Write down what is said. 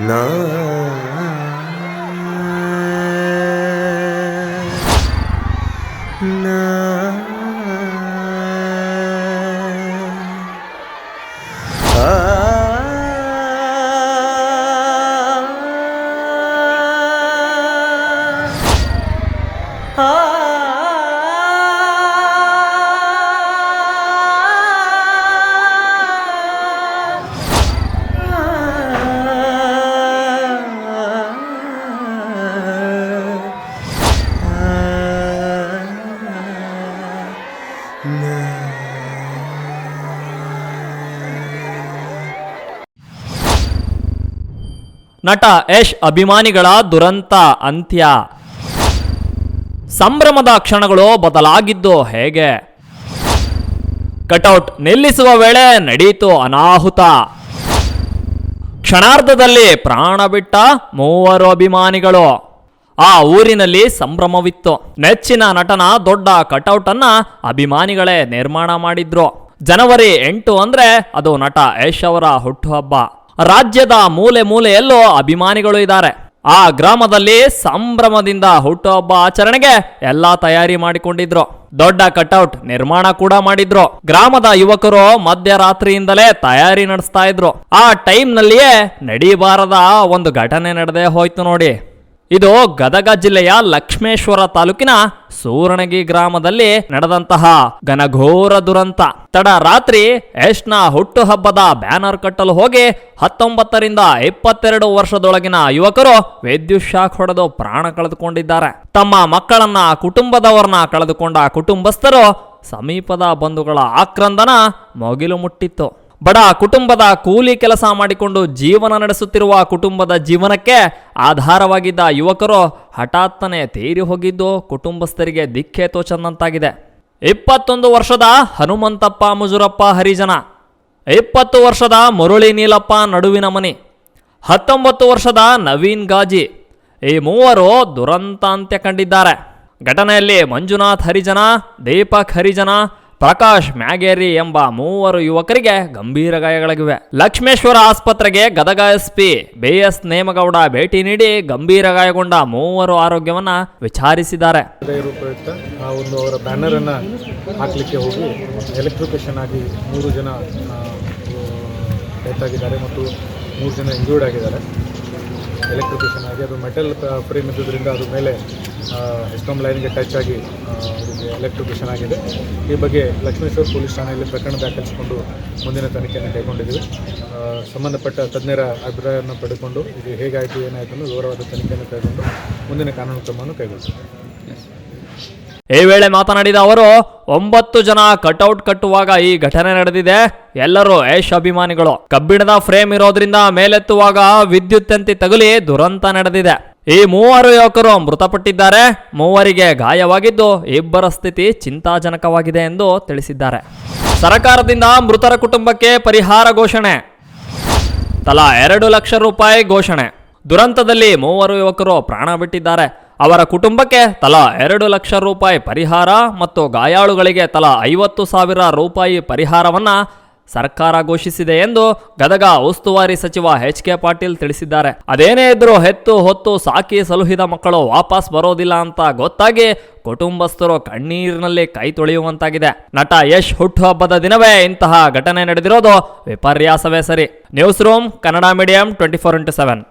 Na, na. ನಟ ಯಶ್ ಅಭಿಮಾನಿಗಳ ದುರಂತ ಅಂತ್ಯ. ಸಂಭ್ರಮದ ಕ್ಷಣಗಳು ಬದಲಾಗಿದ್ದು ಹೇಗೆ? ಕಟೌಟ್ ನಿಲ್ಲಿಸುವ ವೇಳೆ ನಡೆಯಿತು ಅನಾಹುತ. ಕ್ಷಣಾರ್ಧದಲ್ಲಿ ಪ್ರಾಣ ಬಿಟ್ಟ ಮೂವರು ಅಭಿಮಾನಿಗಳು. ಆ ಊರಿನಲ್ಲಿ ಸಂಭ್ರಮವಿತ್ತು. ನೆಚ್ಚಿನ ನಟನ ದೊಡ್ಡ ಕಟೌಟ್ ಅನ್ನ ಅಭಿಮಾನಿಗಳೇ ನಿರ್ಮಾಣ ಮಾಡಿದ್ರು. ಜನವರಿ ಎಂಟು ಅಂದ್ರೆ ಅದು ನಟ ಯಶ್ ಅವರ ಹುಟ್ಟುಹಬ್ಬ. ರಾಜ್ಯದ ಮೂಲೆ ಮೂಲೆಯಲ್ಲೂ ಅಭಿಮಾನಿಗಳು ಇದ್ದಾರೆ. ಆ ಗ್ರಾಮದಲ್ಲಿ ಸಂಭ್ರಮದಿಂದ ಹುಟ್ಟುಹಬ್ಬ ಆಚರಣೆಗೆ ಎಲ್ಲಾ ತಯಾರಿ ಮಾಡಿಕೊಂಡಿದ್ರು. ದೊಡ್ಡ ಕಟೌಟ್ ನಿರ್ಮಾಣ ಕೂಡ ಮಾಡಿದ್ರು. ಗ್ರಾಮದ ಯುವಕರು ಮಧ್ಯರಾತ್ರಿಯಿಂದಲೇ ತಯಾರಿ ನಡೆಸ್ತಾ ಇದ್ರು. ಆ ಟೈಮ್ನಲ್ಲಿಯೇ ನಡೀಬಾರದ ಒಂದು ಘಟನೆ ನಡೆದೇ ಹೋಯ್ತು ನೋಡಿ. ಇದು ಗದಗ ಜಿಲ್ಲೆಯ ಲಕ್ಷ್ಮೇಶ್ವರ ತಾಲೂಕಿನ ಸೂರಣಗಿ ಗ್ರಾಮದಲ್ಲಿ ನಡೆದಂತಹ ಘನಘೋರ ದುರಂತ. ತಡ ರಾತ್ರಿ ಯಶ್ನ ಹುಟ್ಟುಹಬ್ಬದ ಬ್ಯಾನರ್ ಕಟ್ಟಲು ಹೋಗಿ ಹತ್ತೊಂಬತ್ತರಿಂದ ಇಪ್ಪತ್ತೆರಡು ವರ್ಷದೊಳಗಿನ ಯುವಕರು ವಿದ್ಯುತ್ ಶಾಕ್ ಹೊಡೆದು ಪ್ರಾಣ ಕಳೆದುಕೊಂಡಿದ್ದಾರೆ. ತಮ್ಮ ಮಕ್ಕಳನ್ನ ಕುಟುಂಬದವರನ್ನ ಕಳೆದುಕೊಂಡ ಕುಟುಂಬಸ್ಥರು ಸಮೀಪದ ಬಂಧುಗಳ ಆಕ್ರಂದನ ಮೊಗಿಲು ಮುಟ್ಟಿತ್ತು. ಬಡ ಕುಟುಂಬದ ಕೂಲಿ ಕೆಲಸ ಮಾಡಿಕೊಂಡು ಜೀವನ ನಡೆಸುತ್ತಿರುವ ಕುಟುಂಬದ ಜೀವನಕ್ಕೆ ಆಧಾರವಾಗಿದ್ದ ಯುವಕರು ಹಠಾತ್ತನೆ ತೀರಿ ಹೋಗಿದ್ದು ಕುಟುಂಬಸ್ಥರಿಗೆ ದಿಕ್ಕೆ ತೋಚಂದಂತಾಗಿದೆ. ಇಪ್ಪತ್ತೊಂದು ವರ್ಷದ ಹನುಮಂತಪ್ಪ ಮುಜುರಪ್ಪ ಹರಿಜನ, ಇಪ್ಪತ್ತು ವರ್ಷದ ಮುರುಳಿ ನೀಲಪ್ಪ ನಡುವಿನ ಮನಿ, ಹತ್ತೊಂಬತ್ತು ವರ್ಷದ ನವೀನ್ ಗಾಜಿ ಈ ಮೂವರು ದುರಂತ ಅಂತ್ಯ ಕಂಡಿದ್ದಾರೆ. ಘಟನೆಯಲ್ಲಿ ಮಂಜುನಾಥ್ ಹರಿಜನ, ದೀಪಕ್ ಹರಿಜನ ಪ್ರಕಾಶ್ ಮ್ಯಾಗೇರಿ ಎಂಬ ಮೂವರು ಯುವಕರಿಗೆ ಗಂಭೀರ ಗಾಯಗಳಾಗಿವೆ. ಲಕ್ಷ್ಮೇಶ್ವರ ಆಸ್ಪತ್ರೆಗೆ ಗದಗ ಎಸ್ಪಿ ಬಿಎಸ್ ನೇಮಗೌಡ ಭೇಟಿ ನೀಡಿ ಗಂಭೀರ ಗಾಯಗೊಂಡ ಮೂವರು ಆರೋಗ್ಯವನ್ನ ವಿಚಾರಿಸಿದ್ದಾರೆ. ಒಂದು ಅವರ ಬ್ಯಾನರನ್ನು ಹಾಕಲಿಕ್ಕೆ ಹೋಗಿ ಎಲೆಕ್ಟ್ರಿಕೇಶನ್ ಆಗಿ ಮೂರು ಜನ ಡೆತ್ ಮತ್ತು ಮೂರು ಜನ ಇಂಜೂರ್ಡ್ ಆಗಿದ್ದಾರೆ. ಎಲೆಕ್ಟ್ರಿಕೇಶನ್ ಆಗಿ ಅದು ಮೆಟಲ್ ಫ್ರೇಮ್ ಇದ್ದುದರಿಂದ ಅದ್ರ ಮೇಲೆ ಎಸ್ಕಾಮ್ ಲೈನ್ಗೆ ಟಚ್ ಆಗಿ ಅವರಿಗೆ ಎಲೆಕ್ಟ್ರಿಕೇಷನ್ ಆಗಿದೆ. ಈ ಬಗ್ಗೆ ಲಕ್ಷ್ಮೇಶ್ವರ ಪೊಲೀಸ್ ಠಾಣೆಯಲ್ಲಿ ಪ್ರಕರಣ ದಾಖಲಿಸಿಕೊಂಡು ಮುಂದಿನ ತನಿಖೆಯನ್ನು ಕೈಗೊಂಡಿದ್ದೀವಿ. ಸಂಬಂಧಪಟ್ಟ ತಜ್ಞರ ಅಭಿಪ್ರಾಯವನ್ನು ಪಡೆದುಕೊಂಡು ಇದು ಹೇಗಾಯಿತು, ಏನಾಯಿತು ಅನ್ನೋ ವಿವರವಾದ ತನಿಖೆಯನ್ನು ಕೈಗೊಂಡು ಮುಂದಿನ ಕಾನೂನು ಕ್ರಮವನ್ನು ಕೈಗೊಳ್ಳುತ್ತೇವೆ ಈ ವೇಳೆ ಮಾತನಾಡಿದ ಅವರು, ಒಂಬತ್ತು ಜನ ಕಟೌಟ್ ಕಟ್ಟುವಾಗ ಈ ಘಟನೆ ನಡೆದಿದೆ. ಎಲ್ಲರೂ ಯಶ್ ಅಭಿಮಾನಿಗಳು. ಕಬ್ಬಿಣದ ಫ್ರೇಮ್ ಇರೋದ್ರಿಂದ ಮೇಲೆತ್ತುವಾಗ ವಿದ್ಯುತ್ ತಂತಿ ತಗುಲಿ ದುರಂತ ನಡೆದಿದೆ. ಈ ಮೂವರು ಯುವಕರು ಮೃತಪಟ್ಟಿದ್ದಾರೆ. ಮೂವರಿಗೆ ಗಾಯವಾಗಿದ್ದು ಇಬ್ಬರ ಸ್ಥಿತಿ ಚಿಂತಾಜನಕವಾಗಿದೆ ಎಂದು ತಿಳಿಸಿದ್ದಾರೆ. ಸರ್ಕಾರದಿಂದ ಮೃತರ ಕುಟುಂಬಕ್ಕೆ ಪರಿಹಾರ ಘೋಷಣೆ. ತಲಾ ಎರಡು ಲಕ್ಷ ರೂಪಾಯಿ ಘೋಷಣೆ. ದುರಂತದಲ್ಲಿ ಮೂವರು ಯುವಕರು ಪ್ರಾಣ ಬಿಟ್ಟಿದ್ದಾರೆ. ಅವರ ಕುಟುಂಬಕ್ಕೆ ತಲಾ ಎರಡು ಲಕ್ಷ ರೂಪಾಯಿ ಪರಿಹಾರ ಮತ್ತು ಗಾಯಾಳುಗಳಿಗೆ ತಲಾ ಐವತ್ತು ಸಾವಿರ ರೂಪಾಯಿ ಪರಿಹಾರವನ್ನ ಸರ್ಕಾರ ಘೋಷಿಸಿದೆ ಎಂದು ಗದಗ ಉಸ್ತುವಾರಿ ಸಚಿವ ಎಚ್ ಕೆ ಪಾಟೀಲ್ ತಿಳಿಸಿದ್ದಾರೆ. ಅದೇನೇ ಇದ್ರೂ ಹೆತ್ತು ಹೊತ್ತು ಸಾಕಿ ಸಲುಹಿದ ಮಕ್ಕಳು ವಾಪಸ್ ಬರೋದಿಲ್ಲ ಅಂತ ಗೊತ್ತಾಗಿ ಕುಟುಂಬಸ್ಥರು ಕಣ್ಣೀರಿನಲ್ಲಿ ಕೈ ತೊಳೆಯುವಂತಾಗಿದೆ. ನಟ ಯಶ್ ಹುಟ್ಟುಹಬ್ಬದ ದಿನವೇ ಇಂತಹ ಘಟನೆ ನಡೆದಿರೋದು ವಿಪರ್ಯಾಸವೇ ಸರಿ. News room Kannada medium twenty four into seven.